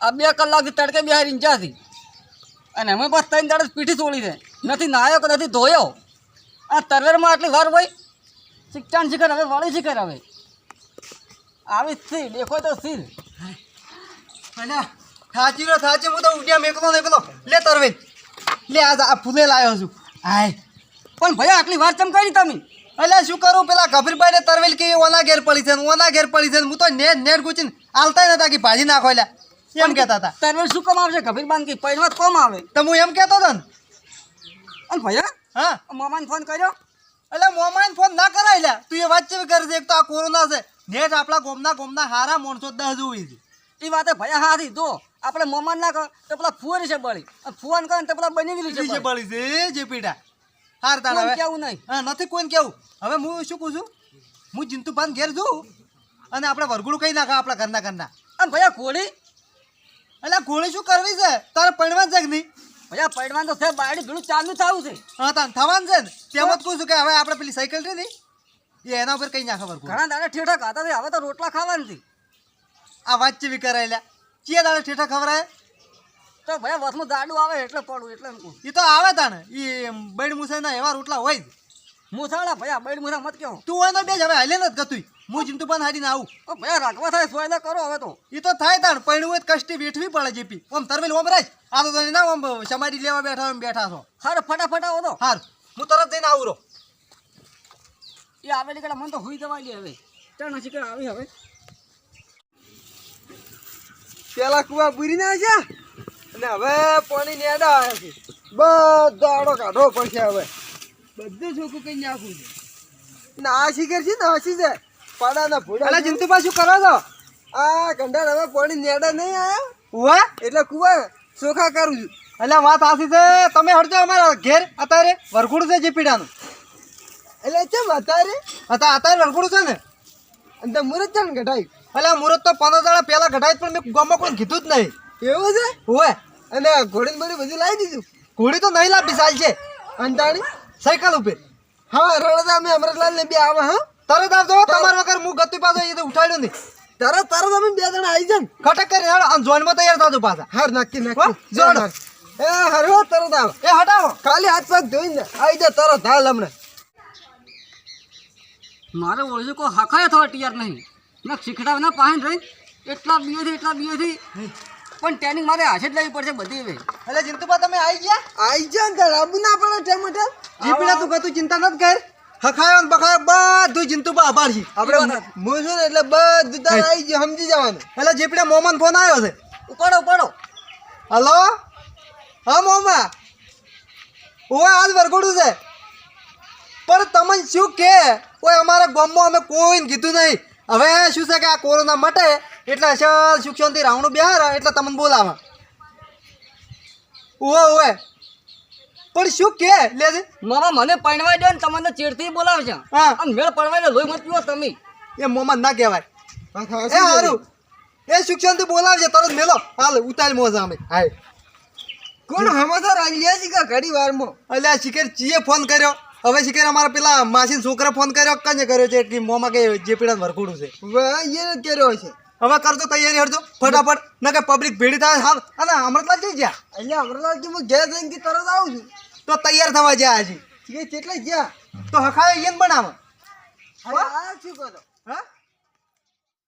આ બે કલાકથી તડકે બિહારી ઈંચાથી અને અમે બસ ત્રણ દાડે પીઠી તોડી દે નથી નાયો કે નથી ધોયો. આ તરવેરમાં આટલી વાર ભાઈ શિક્ષણ શિખર હવે, વળી શિખર હવે. આવી સી દેખો તો અલ્યા થાચી રો થાચી હું તો ઉડ્યા મેકલો મેકલો લે તરવેલ લે, આ આ ફૂલે લાવ્યો છું. હાય પણ ભાઈ, આટલી વાર ચમ કરી તમે? એટલે શું કરું? પેલા ગભીરભાઈ ને તરવેલ કે ઓના ઘેર પડી છે ઓના ઘેર પડી છે હું તો નેટ નેટ ગુચીને હાલતા નતા કે ભાજી નાખો અલ્યા એમ કહેતા હતા. તરવેલ શું કામ આવશે કબીર બાંધી પહેરવા કોમ આવે? તો હું એમ કહેતો હતો ને. અને ભૈયા હા? મામાને ફોન કર્યો? એટલે મોમાઈને ફોન ના કરાય લે તું એ વાત ચેવી કરી છે? એક તો આ કોરોના છે. નેટ આપણા ગોમના ગોમના હારા માણસો દસ જોઈ છે. એ વાતે ભૈયા હાથી જો આપણે મોમાન ના કહો તો પેલા ફુવારી છે બળી. અને ફુવાન કહે ને તો પેલા બની ગયેલી છે બળી. છે જે પીડા. હાર તારા હવે. કેવું નહીં? હા નથી કોઈને કેવું. હવે હું શું કહું છું? હું જિંતુભાન ઘેર જઉં અને આપણે વરઘોડું કઈ નાખા આપણા ઘરના ઘરના? અને ભૈયા કોળી એટલે ગોળી શું કરવી છે? તારે પડવા છે નહીં? ભૈયા પડવાનું તો છે બાયડી પેલું ચાલુ થવું છે. હા તાન થવાનું છે ને? તેમ જ કહું છું કે હવે આપણે પેલી સાયકલ છે ને એ એના ઉપર કઈ ના ખબર ઘણા દાડા ઠેઠા ખાતા હતા હવે તો રોટલા ખાવાની નથી આ વાત ચેવી કરાયેલા ચિયા દાડે ઠેઠા ખવરાય? તો ભાઈ વસમાં દાડું આવે એટલે પડું એટલે એ તો આવે તાને. એ બૈડ મુસાઈના એવા રોટલા હોય જ. મુસાળા ભયા બૈડ મુસા મત કેવું તું હોય તો બે હવે હાલે નથી ગતું હું જિંતુભાન હારીને આવું. ઓ ભયા રાખવા થાય સોયલા કરો હવે તો. એ તો થાય તાણ પૈણું હોય કષ્ટી વેઠવી પડે જેપી. ઓમ તરવેલ ઓમ રાજ. આ તો તને ના ઓમ સમારી લેવા બેઠા એમ બેઠા છો. હાર ફટાફટ આવો તો. હાર. હું તરત જઈને આવું રો એ આવેલી કડા મને તો હુઈ જવા લે હવે. ચાલ નસી કે આવી હવે. પેલા કુવા બુરી ના છે? અને હવે પાણી નેડા આવ્યા છે. બધો આડો કાઢવો પડશે હવે. બધું ચોખ્ખું કઈ નાખું છે. નાસી કર છે નાસી છે. પાડાના ભૂડા અલા પાછું શું કરો છો? આ કંડાળ હવે પાણી નેડા નહીં આયા. ઉવા એટલે કુવા ચોખા કરું છું. એટલે વાત આસી છે. તમે હડજો અમારા ઘેર અત્યારે વરઘોડું છે જે પીડાનું. એટલે ચમ અત્યારે? અત્યારે અત્યારે વરઘોડું છે ને? અને તે મુરત છે ને ઘટાઈ એટલે મુહૂર્ત તો પંદર દાડા પહેલાં ઘટાય પણ મેં ગામમાં કોઈ કીધું જ નહીં. એવું છે? હોય અને ઘોડી બધી બધું લાવી દીધું. ઘોડી તો નહીં લાવી છે અંતાણી? સાયકલ ઉપર. હા રણદા અમે અમરતલાલ ને બે આવા હા? તરત આવજો તમારા વગર હું ગતિ પાછો એ ઉઠાડ્યો નહીં. તરત તરત અમે બે જણા આવી જાય ખટક કરી હેડો અને જોઈનમાં તૈયાર થતો પાછા. હાર નાખી નાખી. જોડો. એ હરવો તરત આવ. એ હટાવો. ખાલી હાથ પગ ધોઈને આવી જા તરત હાલ હમણાં. મારે ઓળજો કોઈ હખાય થવા તૈયાર નહીં. ના શીખડાવ ના પાહે રહી. એટલા બીઓથી એટલા બીઓથી પણ ટ્રેનિંગ મારે હાથે જ લેવી પડશે બધી એવી એટલે જિંતુભા તમે આવી ગયા? આવી જા ને તાર ના પડે ટમેટર. જીપીડા તું ગતું ચિંતા નથી કર. હખાયો ને બખાયો બધું જિંતુભા આભાર છે. આપણે હું છું ને એટલે બધું તાર આવી ગયું સમજી જવાનું. એટલે જીપીડા મોમન ફોન આવ્યો છે. ઉપાડો ઉપાડો. હલો? હા મોમા. ઓય આજ વરઘોડું છે. પણ તમને શું કે? કોઈ અમારા ગામમાં અમે કોઈને કીધું નહીં. હવે શું છે કે આ કોરોના મટે એટલે અસલ શિક્ષણથી રાવણું બિહાર એટલે તમને બોલાવા. ઓવે ઓવે પણ શું કે લે મામા મને પરણવાઈ દે ને તમને ચેડથી બોલાવશે હા. અને મેળ પડવાઈ દે લોહી મત પીવો તમે. એ મોમન ના કહેવાય. હા, એ સારું એ શિક્ષણથી શાંતિ બોલાવજે તરત મેલો. હાલ ઉતાર મોજા અમે હાય. કોણ હમાસર આવી ગયા છે કે ઘડી વારમાં અલ્યા શિખર ચીએ ફોન કર્યો. હવે શીખે અમારા પેલા માસી છોકરા ફોન કર્યો કને કર્યો છે? કે મોમાં કે જે પીડા વરખુડું છે. એને કર્યો છે હવે કરજો તૈયારી હરજો ફટાફટ. ન કે પબ્લિક ભેડી થાય હાલ અને અમૃતલાલ જઈ ગયા? એટલે અમૃતલાલ કે હું ઘેર જઈને તરત આવું છું. તો તૈયાર થવા ગયા હજી. કે કેટલા ગયા? તો હખાવે એને બનાવો. હા શું કરો? હા?